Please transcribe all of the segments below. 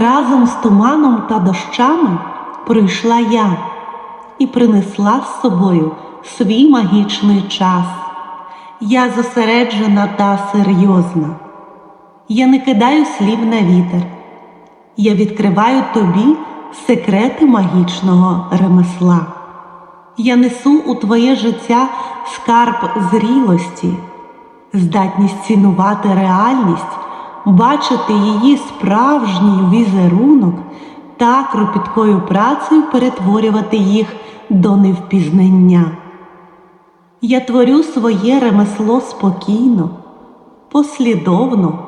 Разом з туманом та дощами прийшла я і принесла з собою свій магічний час. Я зосереджена та серйозна. Я не кидаю слів на вітер. Я відкриваю тобі секрети магічного ремесла. Я несу у твоє життя скарб зрілості, здатність цінувати реальність, бачити її справжній візерунок та кропіткою працею перетворювати їх до невпізнання. Я творю своє ремесло спокійно, послідовно,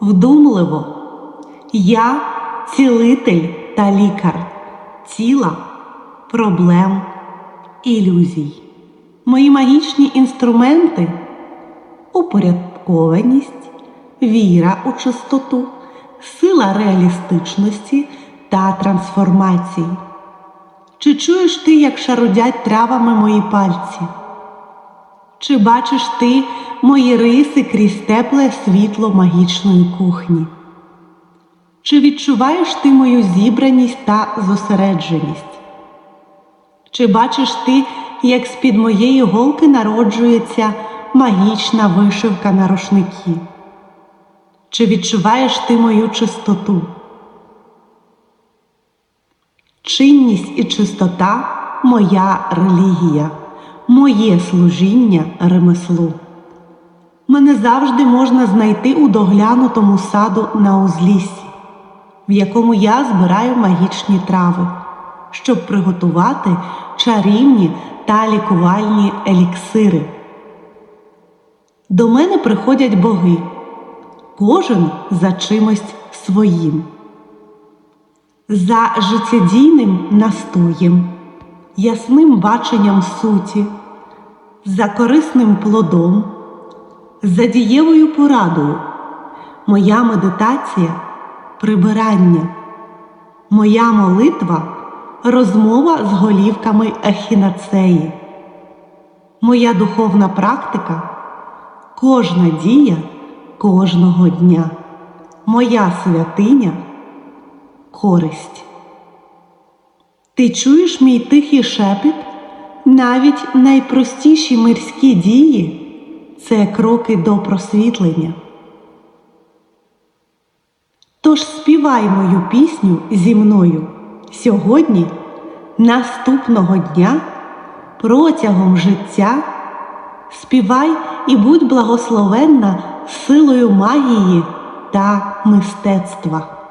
вдумливо. Я цілитель та лікар тіла, проблем, ілюзій. Мої магічні інструменти упорядкованість, віра у чистоту, сила реалістичності та трансформації. Чи чуєш ти, як шарудять травами мої пальці? Чи бачиш ти мої риси крізь тепле світло магічної кухні? Чи відчуваєш ти мою зібраність та зосередженість? Чи бачиш ти, як з-під моєї голки народжується магічна вишивка на рушникі? Чи відчуваєш ти мою чистоту? Чинність і чистота моя релігія, моє служіння ремеслу. Мене завжди можна знайти у доглянутому саду на узліссі, в якому я збираю магічні трави, щоб приготувати чарівні та лікувальні еліксири. До мене приходять боги, кожен за чимось своїм. За життєдійним настоєм, ясним баченням суті, за корисним плодом, за дієвою порадою, моя медитація прибирання, моя молитва розмова з голівками ехінацеї, моя духовна практика кожна дія кожного дня, моя святиня користь. Ти чуєш мій тихий шепіт? Навіть найпростіші мирські дії це кроки до просвітлення. Тож співай мою пісню зі мною сьогодні, наступного дня, протягом життя. Співай і будь благословенна силою магії та мистецтва.